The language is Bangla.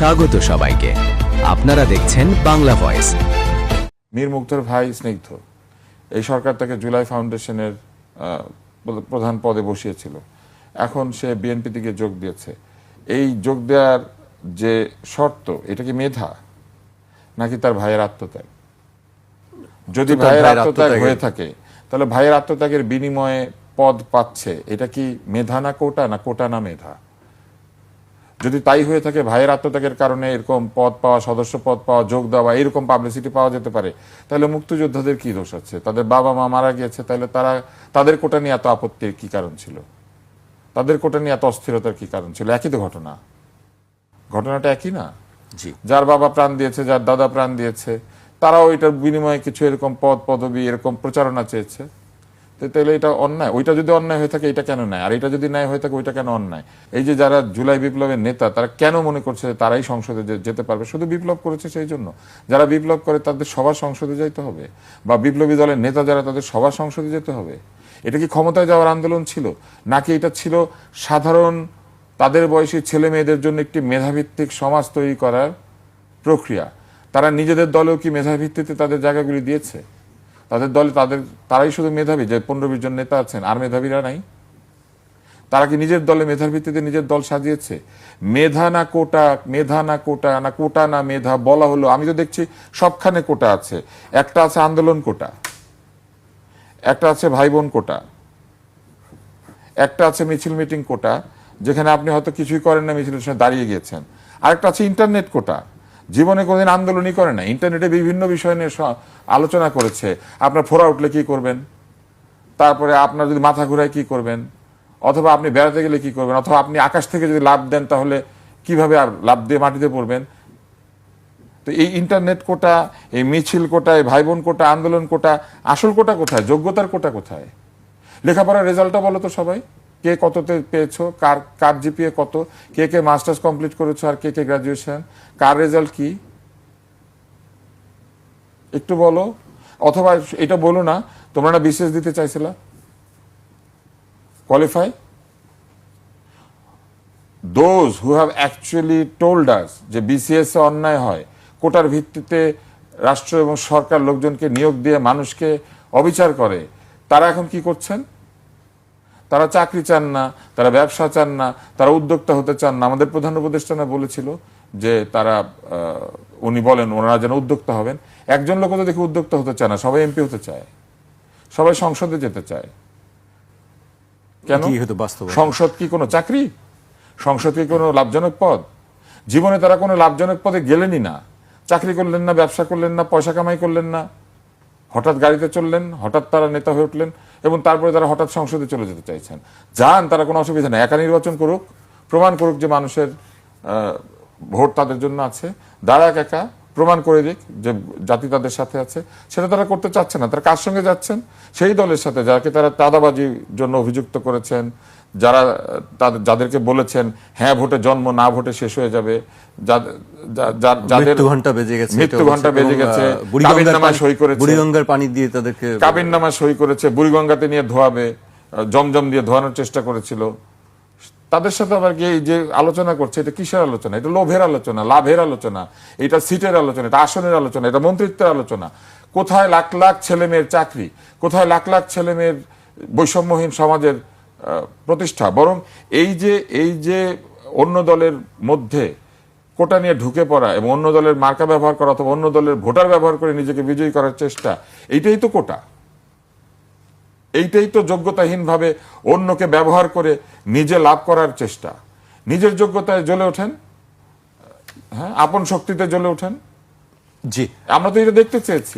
স্বাগত সবাইকে। আপনারা দেখছেন বাংলা ভয়েস। মীর মুগ্ধর ভাই স্নিগ্ধ। এই সরকার তাকে জুলাই ফাউন্ডেশনের প্রধান পদে বসিয়েছিল। এখন সে বিএনপি থেকে যোগ দিয়েছে। এই যোগ দেওয়ার যে শর্ত এটা কি মেধা? নাকি তার ভাইয়ের আত্মত্যাগ? যদি ভাইয়ের ভাইয়ের আত্মত্যাগ হয়ে থাকে তাহলে ভাইয়ের আত্মত্যাগের বিনিময়ে পদ পাচ্ছে। এটা কি মেধা না কোটা না কোটা না মেধা? যদি তাই হয়ে থাকে ভাইয়ের আত্মত্যাগের কারণে এরকম পদ পাওয়া সদস্য পদ পাওয়া যোগ দেওয়া এরকম পাবলিসিটি পাওয়া যেতে পারে তাহলে মুক্তিযোদ্ধাদের কি দোষ আছে? তাদের বাবা মা মারা গিয়েছে তাহলে তারা তাদের কোটা নিয়ে এত আপত্তির কি কারণ ছিল? তাদের কোটা নিয়ে এত অস্থিরতার কি কারণ ছিল? একই তো ঘটনা। ঘটনাটা একই না? জি। যার বাবা প্রাণ দিয়েছে যার দাদা প্রাণ দিয়েছে তারাও এটার বিনিময়ে কিছু এরকম পদ পদবি এরকম প্রচারণা চেয়েছে। তাহলে এটা অন্যায়। ওইটা যদি অন্যায় হয়ে থাকে, এটা কেন নেয়? আর এটা যদি ন্যায় হয়ে থাকে, ওইটা কেন অন্যায়? এই যে যারা জুলাই বিপ্লবের নেতা, তারা কেন মনে করছে তারাই সংসদে যেতে পারবে? শুধু বিপ্লব করেছে সেই জন্য। যারা বিপ্লব করে, তাদের সবার সংসদে যাইতে হবে। বা বিপ্লবী দলের নেতা যারা, তাদের সবার সংসদে যেতে হবে। এটা কি ক্ষমতায় যাওয়ার আন্দোলন ছিল? নাকি এটা ছিল সাধারণ তাদের বয়সী ছেলে মেয়েদের জন্য একটি মেধাভিত্তিক সমাজ তৈরি করার প্রক্রিয়া? তারা নিজেদের দলেও কি মেধাভিত্তিতে তাদের জায়গাগুলি দিয়েছে? তাদের দলে তাদের, তারাই শুধু মেধাবী, যে পনেরো বিশ জন নেতা আছেন, আর মেধাবীরা নাই। তারা কি নিজের দলে মেধার ভিত্তিতে নিজের দল সাজিয়েছে? মেধা না কোটা, মেধা না কোটা না কোটা না মেধা, বলা হলো, আমি তো দেখছি সবখানে কোটা আছে। একটা আছে আন্দোলন কোটা, একটা আছে ভাই বোন কোটা, একটা আছে মিছিল মিটিং কোটা, যেখানে আপনি হয়তো কিছুই করেন না মিছিলের সময় দাঁড়িয়ে গিয়েছেন। আরেকটা আছে ইন্টারনেট কোটা জীবনে কোনোদিন আন্দোলনই করে না ইন্টারনেটে বিভিন্ন বিষয় নিয়ে আলোচনা করেছে। আপনার ফোরা উঠলে কি করবেন? তারপরে আপনার যদি মাথা ঘুরায় কি করবেন? অথবা আপনি বেড়াতে গেলে কি করবেন? অথবা আপনি আকাশ থেকে যদি লাভ দেন, তাহলে কীভাবে আর লাভ দিয়ে মাটিতে পড়বেন? তো এই ইন্টারনেট কোটা, এই মিছিল কোটা, এই ভাই বোন কোটা, আন্দোলন কোটা, আসল কোটা কোথায়? যোগ্যতার কোটা কোথায়? লেখাপড়ার রেজাল্টটা বলো তো সবাই। কে কততে পেয়েছ? কার কার জিপিএ কত? কে কে মাস্টার্স কমপ্লিট করেছ আর কে কে গ্রাজুয়েশন? কার রেজাল্ট কি? একটু বলো। অথবা এটা বলো না, তোমরা না বিশেষ দিতে চাইছিলা? Qualify those who have actually told us যে বিসিএস এ অন্যায় হয়, কোটার ভিত্তিতে রাষ্ট্র এবং সরকার লোকজনকে নিয়োগ দিয়ে মানুষকে অবিচার করে, তারা এখন কি করছেন? তারা চাকরি চান না তারা ব্যবসা চান না তারা উদ্যোক্তা হতে চান না। আমাদের প্রধান উপদেষ্টা না বলেছিল যে তারা উনি বলেন ওনারা যেন উদ্যোক্তা হবেন। একজন লোক তো দেখি উদ্যোক্তা হতে চায় না সবাই এমপি হতে চায় সবাই সংসদে যেতে চায়। কেন? সংসদ কি কোনো চাকরি? সংসদ কি কোনো লাভজনক পদ? জীবনে তারা কোনো লাভজনক পদে গেলেনই না। চাকরি করলেন না ব্যবসা করলেন না পয়সা কামাই করলেন না। হঠাৎ গাড়িতে চললেন, হঠাৎ তারা নেতা হয়ে উঠলেন এবং তারপরে তারা হঠাৎ সংসদে চলে যেতে চাইছেন। যান, তারা কোনো অসুবিধা নেই, একা নির্বাচন করুক, প্রমাণ করুক যে মানুষের ভোট তাদের জন্য আছে। দাঁড়াক একা প্রমাণ করে দিক যে জাতি তাদের সাথে আছে। সেটা তারা করতে চাচ্ছে না তারা কার সঙ্গে যাচ্ছেন? সেই দলের সাথে যাকে তারা চাঁদাবাজির জন্য অভিযুক্ত করেছেন যারা তাদের যাদেরকে বলেছেন হ্যাঁ ভোটে জন্ম না ভোটে শেষ হয়ে যাবে যা- যা- যা- যাদের ঘণ্টা বেজে গেছে মৃত্যু ঘণ্টা বেজে গেছে। আহ, বুড়িগঙ্গার কাবিননামায় পানি- সই করেছে। বুড়িগঙ্গার পানি দিয়ে তাদেরকে কাবিন নামা সই করেছে বুড়িগঙ্গাতে নিয়ে ধোয়াবে জমজম দিয়ে ধোয়ানোর চেষ্টা করেছিল। তাদের সাথে আবার কি যে আলোচনা করছে, এটা কিসের আলোচনা? এটা লোভের আলোচনা, লাভের আলোচনা, এটা সিটের আলোচনা, এটা আসনের আলোচনা, এটা মন্ত্রিত্বের আলোচনা। কোথায় লাখ লাখ ছেলে মেয়ের চাকরি? কোথায় লাখ লাখ ছেলে মেয়ের বৈষম্যহীন সমাজের প্রতিষ্ঠা? বরং এই যে এই যে অন্য দলের মধ্যে কোটা নিয়ে ঢুকে পড়া এবং অন্য দলের মার্কা ব্যবহার করা অথবা অন্য দলের ভোটার ব্যবহার করে নিজেকে বিজয়ী করার চেষ্টা, এইটাই তো কোটা। এইটাই তো যোগ্যতাহীনভাবে অন্যকে ব্যবহার করে নিজে লাভ করার চেষ্টা। নিজের যোগ্যতায় জ্বলে ওঠেন? হ্যাঁ আপন শক্তিতে জ্বলে ওঠেন? জি। আমরা তো এটা দেখতে চেয়েছি।